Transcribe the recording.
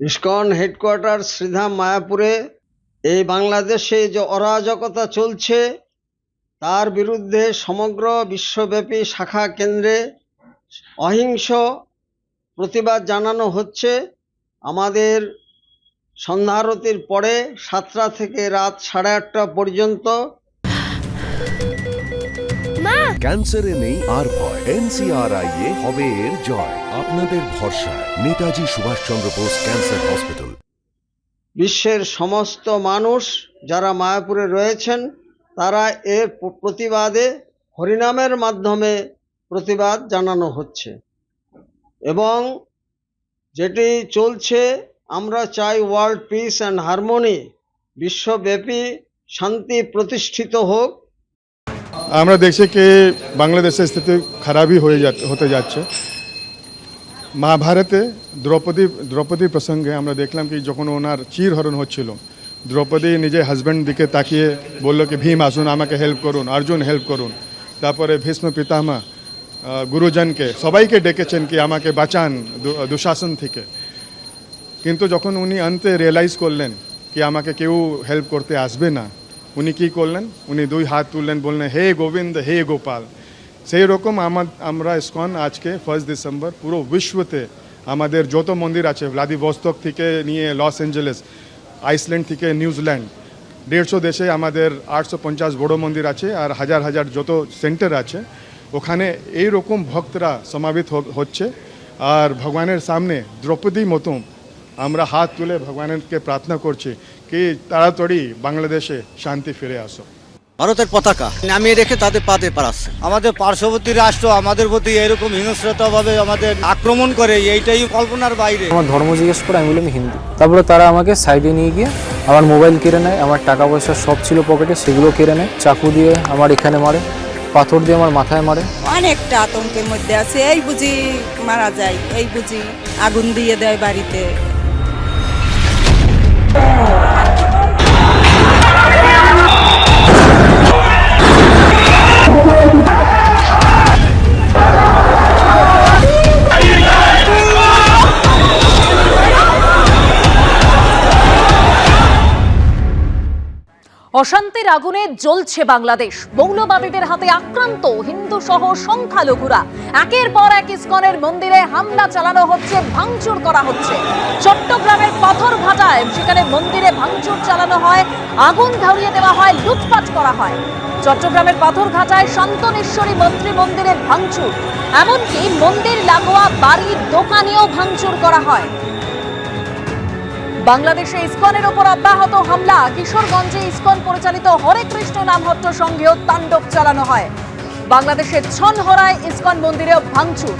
ISKCON headquarter Sridham মায়াপুরে এই বাংলাদেশে যে অরাজকতা চলছে, তার বিরুদ্ধে সমগ্র বিশ্বব্যাপী শাখা কেন্দ্রে অহিংস প্রতিবাদ জানানো হচ্ছে। আমাদের সন্ধ্যারতির পরে সাতটা থেকে রাত সাড়ে আটটা পর্যন্ত ক্যান্সারে নেই আর ভয়। এনসিআরআই এ হবে এর জয়। আপনাদের ভরসা নেতাজি সুভাষচন্দ্র বোস ক্যান্সার হসপিটাল। বিশ্বের সমস্ত মানুষ যারা মায়াপুরে রয়েছেন তারা এর প্রতিবাদে হরিনামের মাধ্যমে প্রতিবাদ জানানো হচ্ছে। এবং যেটি চলছে আমরা চাই ওয়ার্ল্ড পিস অ্যান্ড হারমোনি। বিশ্বব্যাপী শান্তি প্রতিষ্ঠিত হোক। আমরা দেখছি কি বাংলাদেশের স্থিতি খারাপই হয়ে যা, হতে যাচ্ছে। মহাভারতে দ্রৌপদী দ্রৌপদী প্রসঙ্গে আমরা দেখলাম কি যখন ওনার চিরহরণ হচ্ছিল, দ্রৌপদী নিজের হাজব্যান্ড দিকে তাকিয়ে বলল কি, ভীম, আসুন, আমাকে হেল্প করুন, অর্জুন হেল্প করুন। তারপরে ভীষ্ম পিতামা গুরুজনকে সবাইকে ডেকেছেন কি, আমাকে বাঁচান দুঃশাসন থেকে। কিন্তু যখন উনি অন্তে রিয়েলাইজ করলেন কি, আমাকে কেউ হেল্প করতে আসবে না উনি কি করলেন? উনি দুই হাত তুললেন, বললেন, হে গোবিন্দ, হে গোপাল। সেই রকম আমার, আমরা ইসকন আজকে ফার্স্ট ডিসেম্বর পুরো বিশ্বতে আমাদের যত মন্দির আছে ভ্লাদিভস্তক থেকে নিয়ে লস অ্যাঞ্জেলেস আইসল্যান্ড থেকে নিউজিল্যান্ড দেড়শো দেশে আমাদের আটশো পঞ্চাশ বড় মন্দির আছে আর হাজার হাজার যত সেন্টার আছে, ওখানে এই রকম ভক্তরা সমাবেত হচ্ছে। আর ভগবানের সামনে দ্রৌপদী মতো আমরা হাত তুলে ভগবানকে প্রার্থনা করছি। কি তাড়াতাড়ি বাংলাদেশে শান্তি ফিরে আসো। ভারতের পতাকা নামিয়ে রেখে তাদের পাতে পারাচ্ছে আমাদের পার্শ্ববর্তী রাষ্ট্র আমাদের প্রতি এরকম হিংস্রতাভাবে আমাদের আক্রমণ করে এইটাই কল্পনার বাইরে। আমার ধর্ম জিজ্ঞেস করে আমি বললাম হিন্দু। তারপরে তারা আমাকে সাইডে নিয়ে গিয়ে আমার মোবাইল কেড়ে নেয় আমার টাকা পয়সা সব ছিল পকেটে সেগুলো কেড়ে নেয় চাকু দিয়ে আমার এখানে মারে পাথর দিয়ে আমার মাথায় মারে। অনেকটা আতঙ্কের মধ্যে আছে এই বুঝি মারা যায় এই বুঝি আগুন দিয়ে দেয় বাড়িতে। অশান্তির আগুনে জ্বলছে বাংলাদেশ। মৌলবাদীদের হাতে আক্রান্ত হিন্দু সহ সংখ্যালঘুরা। একের পর এক ইস্কনের মন্দিরে হামলা চালানো হচ্ছে, ভাঙচুর করা হচ্ছে। চট্টগ্রামের পাথর ঘাটায় সেখানে মন্দিরে ভাঙচুর চালানো হয়, আগুন ধরিয়ে দেওয়া হয়, লুটপাট করা হয়। চট্টগ্রামের পাথর ঘাটায় শান্তনেশ্বরী মন্ত্রী মন্দিরে ভাঙচুর। এমনকি মন্দির লাগোয়া বাড়ির দোকানেও ভাঙচুর করা হয়। বাংলাদেশে ইস্কনের ওপর অব্যাহত হামলা। কিশোরগঞ্জে ইস্কন পরিচালিত হরে কৃষ্ণ নামহট্ট সঙ্গেও তাণ্ডব চালানো হয়। বাংলাদেশের ছনহরায় ইস্কন মন্দিরেও ভাঙচুর।